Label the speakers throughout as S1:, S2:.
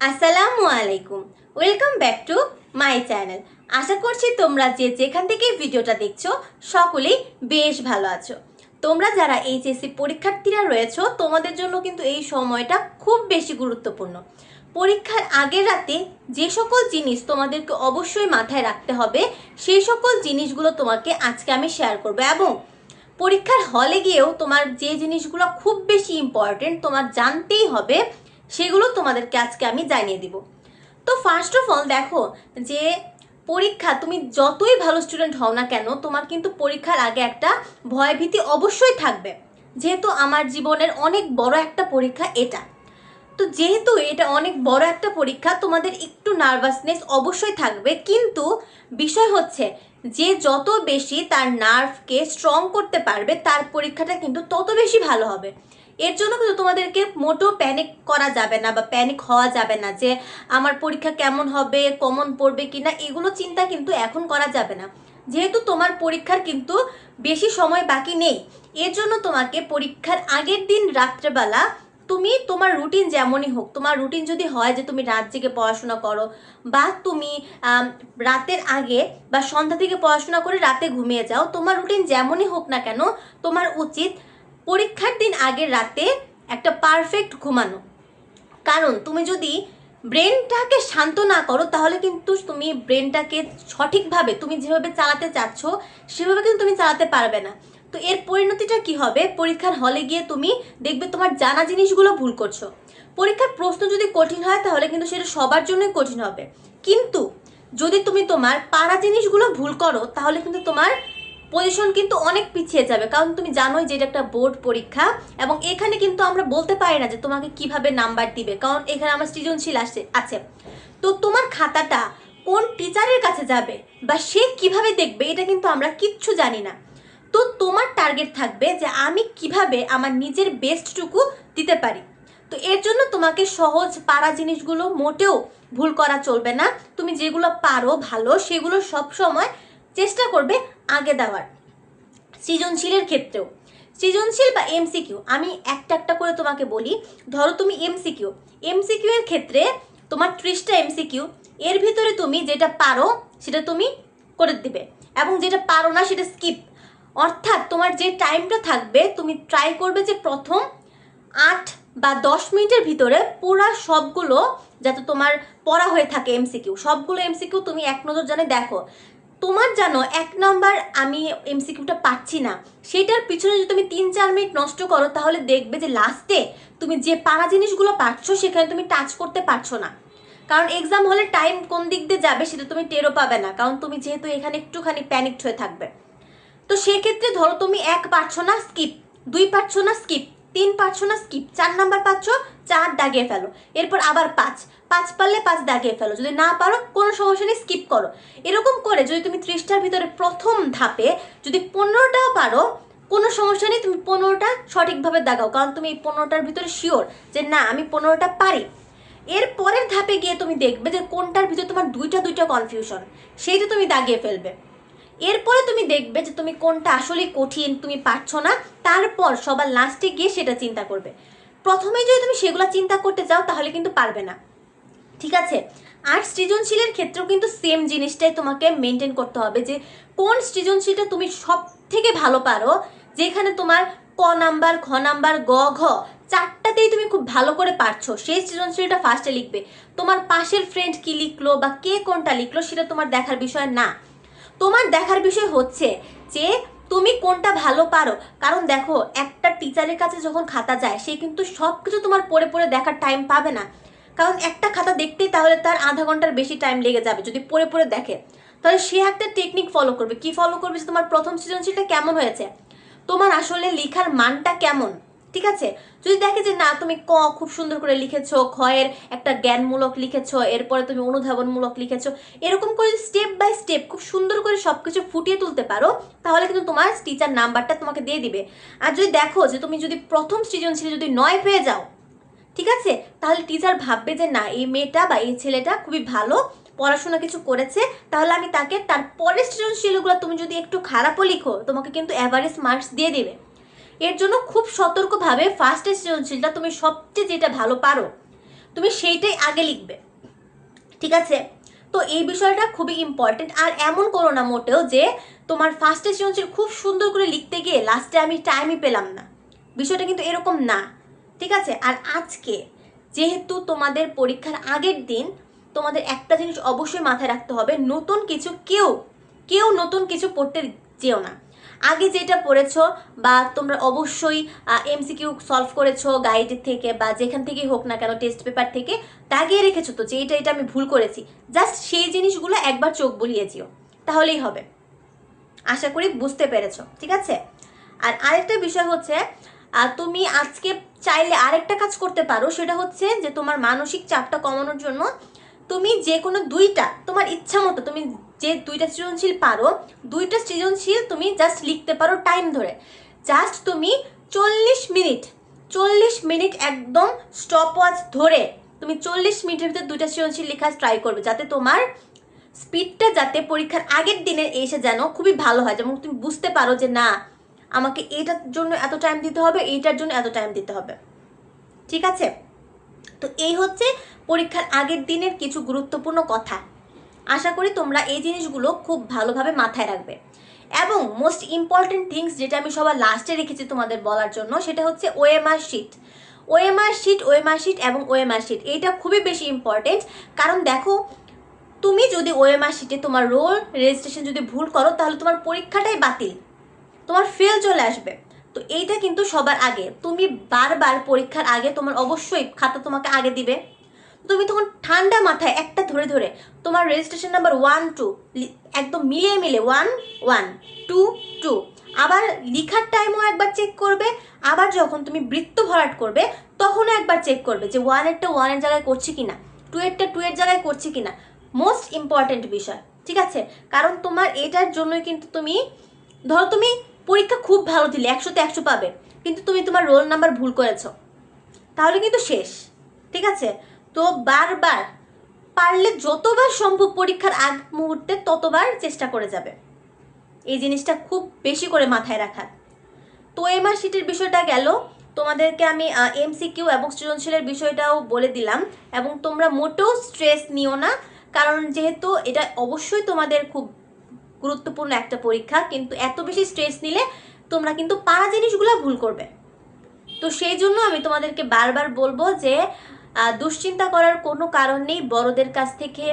S1: আসসালামু আলাইকুম। Welcome back to my channel আশা করছি তোমরা যে যেখান থেকে ভিডিওটা দেখছ, সকলেই বেশ ভালো আছো। তোমরা যারা এইচএসসি পরীক্ষার্থীরা রয়েছো, তোমাদের জন্য কিন্তু এই সময়টা খুব বেশি গুরুত্বপূর্ণ। পরীক্ষার আগের রাতে যে সকল জিনিস তোমাদেরকে অবশ্যই মাথায় রাখতে হবে সেই সকল জিনিসগুলো তোমাকে আজকে আমি শেয়ার করব এবং পরীক্ষার হলে গিয়েও তোমার যে জিনিসগুলো খুব বেশি ইম্পর্টেন্ট তোমার জানতেই হবে সেগুলো তোমাদেরকে আজকে আমি জানিয়ে দিব। তো ফার্স্ট অফ অল দেখো যে পরীক্ষা, তুমি যতই ভালো স্টুডেন্ট হও না কেন, তোমার কিন্তু পরীক্ষার আগে একটা ভয়ভীতি অবশ্যই থাকবে। যেহেতু আমার জীবনের অনেক বড় একটা পরীক্ষা এটা। তো যেহেতু এটা অনেক বড় একটা পরীক্ষা, তোমাদের একটু নার্ভাসনেস অবশ্যই থাকবে। কিন্তু বিষয় হচ্ছে যে যত বেশি তার নার্ভকে স্ট্রং করতে পারবে, তার পরীক্ষাটা কিন্তু তত বেশি ভালো হবে। এর জন্য কিন্তু তোমাদেরকে মোটেও প্যানিক করা যাবে না বা প্যানিক হওয়া যাবে না যে আমার পরীক্ষা কেমন হবে কমন পড়বে কি না এগুলো চিন্তা কিন্তু এখন করা যাবে না। যেহেতু তোমার পরীক্ষার কিন্তু বেশি সময় বাকি নেই, এর জন্য তোমাকে পরীক্ষার আগের দিন রাত্রেবেলা তুমি তোমার রুটিন যেমনই হোক, তোমার রুটিন যদি হয় যে তুমি রাত জেগে পড়াশোনা করো বা তুমি রাতের আগে বা সন্ধ্যা থেকে পড়াশোনা করে রাতে ঘুমিয়ে যাও, তোমার রুটিন যেমনই হোক না কেন, তোমার উচিত পরীক্ষার দিন আগের রাতে একটা পারফেক্ট ঘুমানো। কারণ তুমি যদি ব্রেনটাকে শান্ত না করো, তাহলে কিন্তু তুমি ব্রেনটাকে সঠিকভাবে তুমি যেভাবে চালাতে চাচ্ছ, সেভাবে কিন্তু তুমি চালাতে পারবে না। তো এর পরিণতিটা কি হবে? পরীক্ষার হলে গিয়ে তুমি দেখবে তোমার জানা জিনিসগুলো ভুল করছ। পরীক্ষার প্রশ্ন যদি কঠিন হয়, তাহলে কিন্তু সেটা সবার জন্যই কঠিন হবে। কিন্তু যদি তুমি তোমার পারা জিনিসগুলো ভুল করো, তাহলে কিন্তু তোমার পজিশন কিন্তু অনেক পিছিয়ে যাবে। কারণ তুমি জানোই যে এটা একটা বোর্ড পরীক্ষা এবং এখানে কিন্তু আমরা বলতে পারি না যে তোমাকে কীভাবে নাম্বার দিবে। কারণ এখানে আমার সৃজনশীল আসছে আছে। তো তোমার খাতাটা কোন টিচারের কাছে যাবে বা সে কীভাবে দেখবে এটা কিন্তু আমরা কিচ্ছু জানি না। তো তোমার টার্গেট থাকবে যে আমি কীভাবে আমার নিজের বেস্টটুকু দিতে পারি। তো এর জন্য তোমাকে সহজ পারা জিনিসগুলো মোটেও ভুল করা চলবে না। তুমি যেগুলো পারো ভালো, সেগুলো সব সময় চেষ্টা করবে আগে দেওয়ার, সৃজনশীলের ক্ষেত্রেও। সৃজনশীল বা এমসিকিউ, আমি একটা একটা করে তোমাকে বলি। ধরো তুমি এমসিকিউ এমসিকিউ এর ক্ষেত্রে তোমার ত্রিশটা এমসিকিউ, এর ভিতরে তুমি যেটা পারো সেটা তুমি করে দিবে এবং যেটা পারো না সেটা স্কিপ অর্থাৎ তোমার যে টাইমটা থাকবে, তুমি ট্রাই করবে যে প্রথম আট বা দশ মিনিটের ভিতরে পুরা সবগুলো যাতে তোমার পড়া হয়ে থাকে এমসিকিউ, সবগুলো এমসিকিউ তুমি এক নজর জানে দেখো। তোমার জানো, এক নম্বর আমি এমসিকিউটা পাচ্ছি না। সেটার পিছনে যদি তুমি তিন চার মিনিট নষ্ট করো, তাহলে দেখবে যে লাস্টে তুমি যে পারা জিনিসগুলো পারছ, সেখানে তুমি টাচ করতে পারছ না। কারণ এক্সাম হলে টাইম কোন দিক দিয়ে যাবে, সেটা তুমি টেরও পাবে না। কারণ তুমি যেহেতু এখানে একটুখানি প্যানিকড হয়ে থাকবে। তো সেক্ষেত্রে ধরো তুমি এক পারছ না স্কিপ দুই পারছ না স্কিপ তিন পারছ না স্কিপ চার নাম্বার পাচ্ছ, চার দাগিয়ে ফেলো। এরপর আবার পাঁচ পাঁচ পারলে পাঁচ দাগিয়ে ফেলো। যদি না পারো, কোনো সমস্যা নেই স্কিপ করো। এরকম করে যদি তুমি ত্রিশটার ভিতরে প্রথম ধাপে যদি পনেরোটাও পারো, কোনো সমস্যা নেই, তুমি পনেরোটা সঠিকভাবে দাগাও। কারণ তুমি এই পনেরোটার ভিতরে শিওর যে না, আমি পনেরোটা পারি। এর পরের ধাপে গিয়ে তুমি দেখবে যে কোনটার ভিতরে তোমার দুইটা দুইটা কনফিউশন সেই সেইটা তুমি দাগিয়ে ফেলবে। এরপরে তুমি দেখবে যে তুমি কোনটা আসলে কঠিন, তুমি পারছ না, তারপর সবার লাস্টে গিয়ে সেটা চিন্তা করবে। প্রথমেই যদি তুমি সেগুলো চিন্তা করতে যাও, তাহলে কিন্তু পারবে না। ঠিক আছে? আর সৃজনশীলের ক্ষেত্রেও কিন্তু সেম জিনিসটাই তোমাকে মেনটেন করতে হবে যে, কোন সৃজনশীলটা তুমি সব থেকে ভালো পারো, যেখানে তোমার ক নাম্বার খ নাম্বার, গ, ঘ, চারটাতেই তুমি খুব ভালো করে পারছ, সেই সৃজনশীলটা ফার্স্টে লিখবে। তোমার পাশের ফ্রেন্ড কি লিখলো বা কে কোনটা লিখলো, সেটা তোমার দেখার বিষয় না। তোমার দেখার বিষয় হচ্ছে যে তুমি কোনটা ভালো পারো। কারণ দেখো, একটা টিচারের কাছে যখন খাতা যায়, সে কিন্তু সব কিছু তোমার পড়ে পড়ে দেখার টাইম পাবে না। কারণ একটা খাতা দেখতেই তাহলে তার আধা ঘণ্টার বেশি টাইম লেগে যাবে যদি পড়ে পড়ে দেখে। তাহলে সে একটা টেকনিক ফলো করবে। কি ফলো করবে যে তোমার প্রথম সৃজনশীলটা কেমন হয়েছে? তোমার আসলে লেখার মানটা কেমন? ঠিক আছে? যদি দেখে যে না, তুমি ক খুব সুন্দর করে লিখেছো খয়ের একটা জ্ঞানমূলক লিখেছো, এরপরে তুমি অনুধাবনমূলক লিখেছো, এরকম করে স্টেপ বাই স্টেপ খুব সুন্দর করে সবকিছু ফুটিয়ে তুলতে পারো, তাহলে কিন্তু তোমার টিচার নাম্বারটা তোমাকে দিয়ে দিবে। আর যদি দেখো যে তুমি যদি প্রথম সৃজনশীলে যদি নয় পেয়ে যাও, ঠিক আছে? তাহলে টিচার ভাববে যে না, এই মেয়েটা বা এই ছেলেটা খুবই ভালো, পড়াশোনা কিছু করেছে, তাহলে আমি তাকে তার পরের সৃজনশীলগুলো তুমি যদি একটু খারাপও লিখো, তোমাকে কিন্তু অ্যাভারেজ মার্কস দিয়ে দেবে। এর জন্য খুব সতর্কভাবে ফার্স্ট সৃজনশীলটা তুমি সবচেয়ে যেটা ভালো পারো, তুমি সেইটাই আগে লিখবে। ঠিক আছে? তো এই বিষয়টা খুবই ইম্পর্টেন্ট আর এমন করো না মোটেও যে তোমার ফার্স্টে সৃজনশীল খুব সুন্দর করে লিখতে গিয়ে লাস্টে আমি টাইমই পেলাম না। বিষয়টা কিন্তু এরকম না। ঠিক আছে? আর আজকে যেহেতু তোমাদের পরীক্ষার আগের দিন তোমাদের একটা জিনিস অবশ্যই মাথায় রাখতে হবে, নতুন কিছু কেউ কেউ নতুন কিছু পড়তে যেও না। আগে যেটা পড়েছো বা তোমরা অবশ্যই এমসিকিউ সলভ করেছ গাইডের থেকে বা যেখান থেকেই হোক না কেন টেস্ট পেপার থেকে দাগিয়ে রেখেছো তো যে এটা এটা আমি ভুল করেছি। জাস্ট সেই জিনিসগুলো একবার চোখ বুলিয়ে যেও তাহলেই হবে। আশা করি বুঝতে পেরেছ। ঠিক আছে? আর আরেকটা বিষয় হচ্ছে তুমি আজকে চাইলে আরেকটা কাজ করতে পারো। সেটা হচ্ছে যে তোমার মানসিক চাপটা কমানোর জন্য তুমি যে কোনো দুইটা, তোমার ইচ্ছা মতো, তুমি যে দুইটা সৃজনশীল পারো, দুইটা সৃজনশীল তুমি জাস্ট লিখতে পারো টাইম ধরে। জাস্ট তুমি চল্লিশ মিনিট চল্লিশ মিনিট একদম স্টপ ওয়াচ ধরে তুমি চল্লিশ মিনিটের ভিতরে দুইটা সৃজনশীল লেখা ট্রাই করবে, যাতে তোমার স্পিডটা যাতে পরীক্ষার আগের দিনে এসে যেন খুবই ভালো হয়। যেমন তুমি বুঝতে পারো যে না, আমাকে এইটার জন্য এত টাইম দিতে হবে, এইটার জন্য এত টাইম দিতে হবে। ঠিক আছে? তো এই হচ্ছে পরীক্ষার আগের দিনের কিছু গুরুত্বপূর্ণ কথা। আশা করি তোমরা এই জিনিসগুলো খুব ভালোভাবে মাথায় রাখবে। এবং মোস্ট ইম্পর্টেন্ট থিংস যেটা আমি সবার লাস্টে রেখেছি তোমাদের বলার জন্য, সেটা হচ্ছে OMR sheet OMR sheet OMR sheet এবং ওএমআর শিট এইটা খুবই বেশি ইম্পর্টেন্ট কারণ দেখো, তুমি যদি ওএমআর শিটে তোমার রোল রেজিস্ট্রেশন যদি ভুল করো, তাহলে তোমার পরীক্ষাটাই বাতিল। তোমার ফেল চলে আসবে। তো এইটা কিন্তু সবার আগে। তুমি বারবার পরীক্ষার আগে তোমার অবশ্যই খাতা তোমাকে আগে দিবে। তুমি তখন ঠান্ডা মাথায় একটা ধরে ধরে তোমার রেজিস্ট্রেশন নাম্বার ওয়ান টু একদম মিলিয়ে মিলে ওয়ান ওয়ান টু টু আবার লিখার টাইমও একবার চেক করবে, আবার যখন তুমি বৃত্ত ভরাট করবে, তখনও একবার চেক করবে যে ওয়ানেরটা ওয়ানের জায়গায় করছি কিনা টু এরটা টু এর জায়গায় করছি কিনা। মোস্ট ইম্পর্ট্যান্ট বিষয়, ঠিক আছে? কারণ তোমার এটার জন্যই কিন্তু তুমি, ধরো তুমি পরীক্ষা খুব ভালো দিলে, একশোতে একশো পাবে, কিন্তু তুমি তোমার রোল নাম্বার ভুল করেছ, তাহলে কিন্তু শেষ, ঠিক আছে? তো বারবার পারলে যতবার সম্ভব পরীক্ষার আগ মুহূর্তে ততবার চেষ্টা করে যাবে। এই জিনিসটা খুব বেশি করে মাথায় রাখার তো এমআর শিটের বিষয়টা গেল। তোমাদেরকে আমি এমসিকিউ এবং সৃজনশীলের বিষয়টাও বলে দিলাম এবং তোমরা মোটেও স্ট্রেস নিও না, কারণ যেহেতু এটা অবশ্যই তোমাদের খুব গুরুত্বপূর্ণ একটা পরীক্ষা, কিন্তু এত বেশি স্ট্রেস নিলে তোমরা কিন্তু পারা জিনিসগুলো ভুল করবে। তো সেই জন্য আমি তোমাদেরকে বারবার বলব যে দুশ্চিন্তা করার কোনো কারণ নেই। বড়দের কাছ থেকে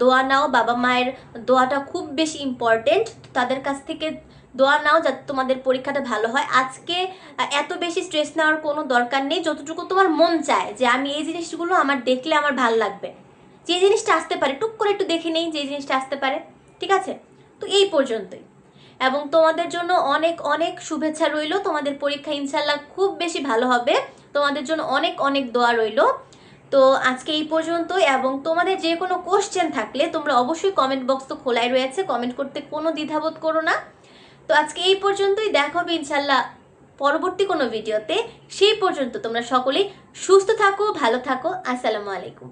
S1: দোয়া নাও। বাবা মায়ের দোয়াটা খুব বেশি ইম্পর্টেন্ট তাদের কাছ থেকে দোয়া নাও যাতে তোমাদের পরীক্ষাটা ভালো হয়। আজকে এত বেশি স্ট্রেস নেওয়ার কোনো দরকার নেই। যতটুকু তোমার মন চায় যে আমি এই জিনিসগুলো আমার দেখলে আমার ভালো লাগবে। যে জিনিসটা আসতে পারে, টুক করে একটু দেখে নেই যে জিনিসটা আসতে পারে। ঠিক আছে? তো এই পর্যন্তই। এবং তোমাদের জন্য অনেক অনেক শুভেচ্ছা রইল। তোমাদের পরীক্ষা ইনশাল্লাহ খুব বেশি ভালো হবে। তোমাদের জন্য অনেক অনেক দোয়া রইল। তো আজকে এই পর্যন্তই এবং তোমাদের যে কোনো কোশ্চেন থাকলে তোমরা অবশ্যই কমেন্ট বক্স তো খোলাই রয়েছে। কমেন্ট করতে কোনো দ্বিধাবোধ করো না। তো আজকে এই পর্যন্তই। দেখা হবে ইনশাল্লাহ পরবর্তী কোনো ভিডিওতে সেই পর্যন্ত তোমরা সকলেই সুস্থ থাকো, ভালো থাকো। আসসালামু আলাইকুম।